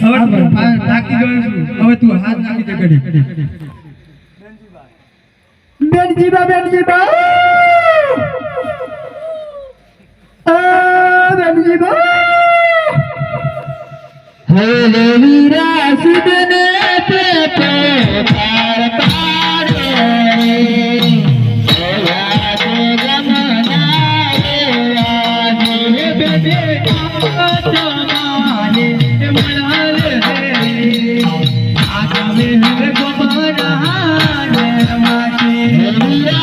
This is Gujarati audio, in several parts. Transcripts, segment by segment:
હવે તું પા- થાકી ગયો છું. હવે તું હાથ નાખી દે ઘડી બેનજીબા બેનજીબા આ બેનજીબા હવે વીરા સુદને પે પાર પાડે માતે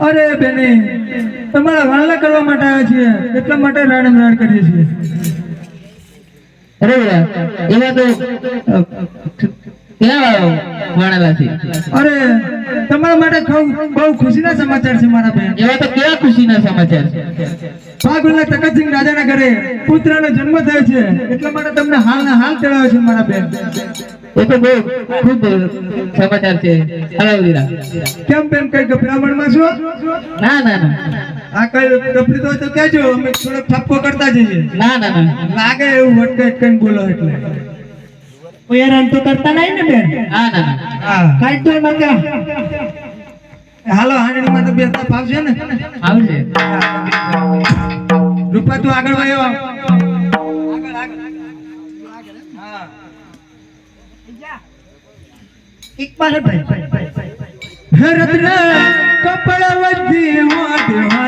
અરે બેની તમારા વાલા કરવા માટે આવ્યા છીએ એટલા માટે રાડમ રાડ કરીએ છીએ. અરે એવા તો ક્યાં અરે તમારા માટે બહુ ખુશીના સમાચાર છે મારા બેન એવા તો કેવા ખુશીના સમાચાર છે? ભાગુલ્લા તકતસિંહ રાજાના ઘરે પુત્રનો જન્મ થયો છે એટલા માટે તમને હાલના હાલ ચડાવ્યો છે મારા બેન. એ તો બહુ ખૂબ સમાચાર છે. હલો વીરા. કેમ બેન કઈ ગભરામણમાં છો? ના ના ના. આ કઈ તો કહેજો અમે થોડોક ઠપકો કરતા જઈએ. ના ના ના. લાગે એવું વટકે કઈ બોલો એટલે. તો કરતા નહીં ને બેન ના ના હા કાઈ તો નકા હાલો હાંડણીમાં તો બેસતા ફાવશે ને આવશે રૂપા તું આગળ વયો ભાઈ ભાઈ ભાઈ કપડ ભાઈ વાઢ હાલ તારી રે